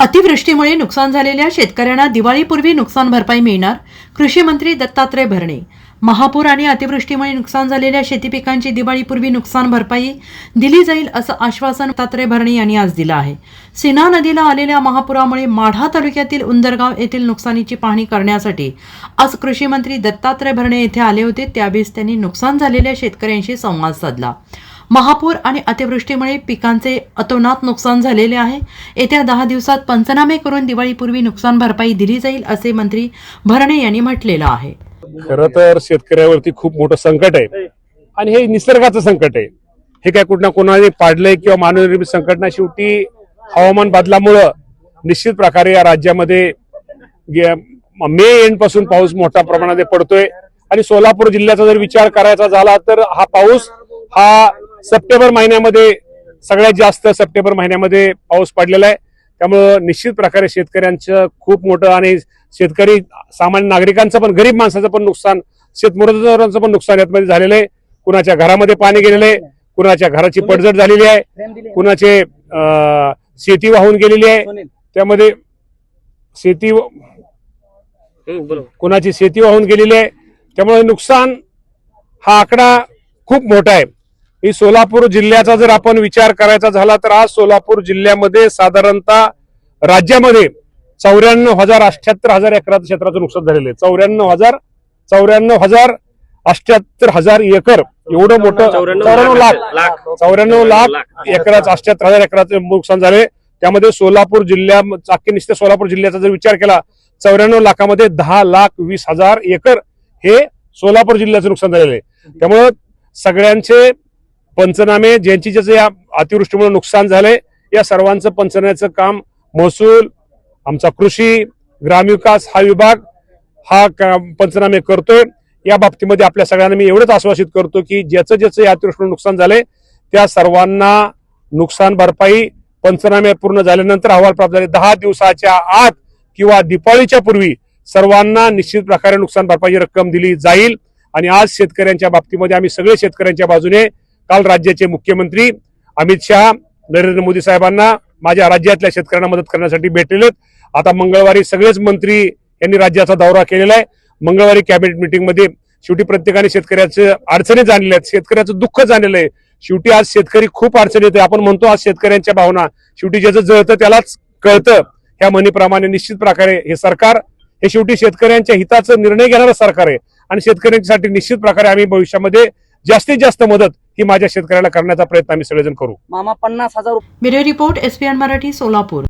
अतिवृष्टीमुळे नुकसान झालेल्या शेतकऱ्यांना दिवाळीपूर्वी नुकसान भरपाई मिळणार कृषी मंत्री दत्तात्रय भरणे. महापूर आणि अतिवृष्टीमुळे नुकसान झालेल्या शेती पिकांची दिवाळीपूर्वी नुकसान भरपाई दिली जाईल असं आश्वासन दत्तात्रय भरणे यांनी आज दिलं आहे. सिन्हा नदीला आलेल्या महापुरामुळे माढा तालुक्यातील उंदरगाव येथील नुकसानीची पाहणी करण्यासाठी आज कृषी मंत्री दत्तात्रय भरणे येथे आले होते. त्यावेळेस त्यांनी नुकसान झालेल्या शेतकऱ्यांशी संवाद साधला. महापूर आणि अतिवृष्टीमुळे पिकांचे अतोनात नुकसान झालेले आहे. येत्या दहा दिवसात पंचनामे करून दिवाळीपूर्वी नुकसान भरपाई दिली जाईल असे मंत्री भरणे यांनी म्हटलेलं आहे. खर तर शेतकऱ्यावरती खूप मोठं संकट आहे. आणि हे निसर्गाचं संकट आहे. हे काय कुठं कोणाने पाडलंय किंवा मानवनिर्मित संकट ना शेवटी हवामान बदलामुळं निश्चित प्रकारे या राज्यामध्ये मे एंडपासून पाऊस मोठ्या प्रमाणात पडतोय. आणि सोलापूर जिल्ह्याचा जर विचार करायचा झाला तर हा पाऊस हा सप्टेंबर महिन्यामध्ये सगळ्यात जास्त सप्टेंबर महिन्यामध्ये पाऊस पडलेला आहे. त्यामुळं निश्चित प्रकारे शेतकऱ्यांचं खूप मोठं आणि शेतकरी सामान्य नागरिकांचं पण गरीब माणसाचं पण नुकसान शेतमजुरांचं पण नुकसान यामध्ये झालेलं आहे. कुणाच्या घरामध्ये पाणी गेलेलं आहे कुणाच्या घराची पडझड झालेली आहे कुणाचे शेती वाहून गेलेली आहे. त्यामध्ये शेती कुणाची शेती वाहून गेलेली आहे. त्यामुळे नुकसान हा आकडा खूप मोठा आहे. ही सोलापूर जिल्ह्याचा जर आपण विचार करायचा झाला तर आज सोलापूर जिल्ह्यामध्ये साधारणतः राज्यामध्ये चौऱ्याण्णव हजार अठ्याहत्तर हजार एकराचं क्षेत्राचं नुकसान झालेलं आहे. चौऱ्याण्णव हजार चौऱ्याण्णव हजार अठ्याहत्तर हजार एकर. एवढं मोठं चौऱ्याण्णव लाख. चौऱ्याण्णव लाख एकराचं अठ्याहत्तर हजार एकराचं नुकसान झाले त्यामध्ये सोलापूर जिल्ह्या अख्खे नुसते सोलापूर जिल्ह्याचा जर विचार केला चौऱ्याण्णव लाखामध्ये दहा लाख वीस हजार एकर हे सोलापूर जिल्ह्याचं नुकसान झालेलं आहे. त्यामुळं सगळ्यांचे पंचनामे ज्यांची ज्याचं या अतिवृष्टीमुळे नुकसान झालंय या सर्वांचं पंचनाम्याचं काम महसूल आमचा कृषी ग्रामविकास हा विभाग हा का- पंचनामे करतोय. या बाबतीमध्ये आपल्या सगळ्यांना मी एवढंच आश्वासित करतो की ज्याचं ज्याचं या अतिवृष्टीमुळे नुकसान झालंय त्या सर्वांना नुकसान भरपाई पंचनामे पूर्ण झाल्यानंतर अहवाल प्राप्त झाले. दहा दिवसाच्या आत किंवा दिपाळीच्या पूर्वी सर्वांना निश्चित प्रकारे नुकसान भरपाईची रक्कम दिली जाईल. आणि आज शेतकऱ्यांच्या बाबतीमध्ये आम्ही सगळे शेतकऱ्यांच्या बाजूने काल राज्याचे मुख्यमंत्री अमित शहा नरेंद्र मोदी साहेबांना माझ्या राज्यातल्या शेतकऱ्यांना मदत करण्यासाठी भेटलेले आता मंगळवारी सगळेच मंत्री यांनी राज्याचा दौरा केलेला आहे. मंगळवारी कॅबिनेट मीटिंगमध्ये शेवटी प्रत्येकाने शेतकऱ्याचं अडचणी जाणलेल्या आहेत. शेतकऱ्याचं दुःख जाणलेलं आहे. शेवटी आज शेतकरी खूप अडचणी येते आपण म्हणतो आज शेतकऱ्यांच्या भावना. शेवटी ज्याचं जळतं त्यालाच कळतं. ह्या म्हणीप्रमाणे निश्चित प्रकारे हे सरकार हे शेवटी शेतकऱ्यांच्या हिताचं निर्णय घेणारं सरकार आहे. आणि शेतकऱ्यांसाठी निश्चित प्रकारे आम्ही भविष्यामध्ये जास्तीत जास्त मदत ही माझ्या शेतकऱ्याला करण्याचा प्रयत्न आम्ही सगळेजण करू. मामा पन्नास हजार bureau report SPN Marathi Solapur.